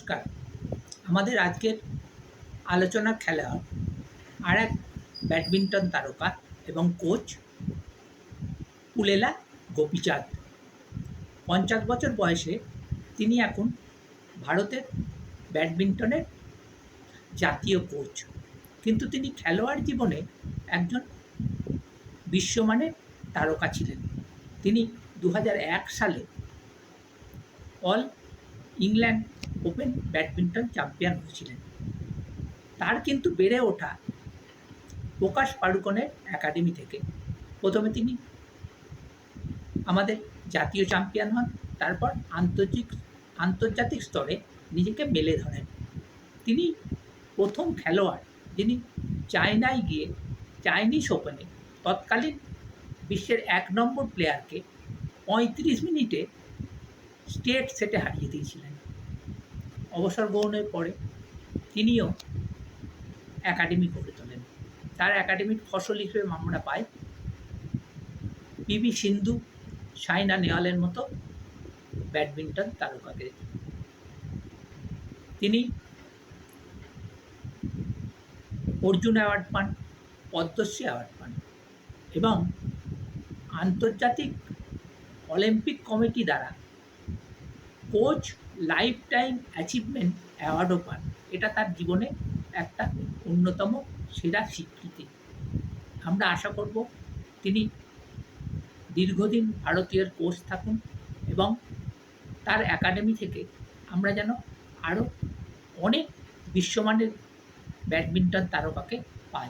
নমস্কার। আমাদের আজকের আলোচনার খেলোয়াড় আর এক ব্যাডমিন্টন তারকা এবং কোচ পুলেলা গোপীচাঁদ। পঞ্চাশ বছর বয়সে তিনি এখন ভারতের ব্যাডমিন্টনের জাতীয় কোচ। কিন্তু তিনি খেলোয়াড় জীবনে একজন বিশ্বমানের তারকা ছিলেন। তিনি দু হাজার এক সালে all England open badminton champion হয়েছিলেন। তার কিন্তু বেড়ে ওঠা প্রকাশ পাড়ুকনের একাডেমি থেকে। প্রথমে তিনি আমাদের জাতীয় চ্যাম্পিয়ন হন, তারপর আন্তর্জাতিক আন্তর্জাতিক স্তরে নিজেকে মেলে ধরেন। তিনি প্রথম খেলোয়াড় যিনি চায়নায় গিয়ে চাইনিজ ওপেনে তৎকালীন বিশ্বের এক নম্বর প্লেয়ারকে পঁয়ত্রিশ মিনিটে স্টেট সেটে হারিয়ে দিয়েছিলেন। অবসর গ্রহণের পরে তিনিও একাডেমি গড়ে তোলেন। তার একাডেমির ফসল হিসেবে আমরা পাই পিভি সিন্ধু সাইনা নেওয়ালের মতো ব্যাডমিন্টন তারকাকে তিনি অর্জুন অ্যাওয়ার্ড পান, পদ্মশ্রী অ্যাওয়ার্ড পান এবং আন্তর্জাতিক অলিম্পিক কমিটি দ্বারা কোচ লাইফ টাইম অ্যাচিভমেন্ট অ্যাওয়ার্ডও পান এটা তার জীবনে একটা অন্যতম সেরা স্বীকৃতি। আমরা আশা করব তিনি দীর্ঘদিন ভারতীয়ের কোচ থাকুন এবং তার একাডেমি থেকে আমরা যেন আরও অনেক বিশ্বমানের ব্যাডমিন্টন তারকাকে পাই।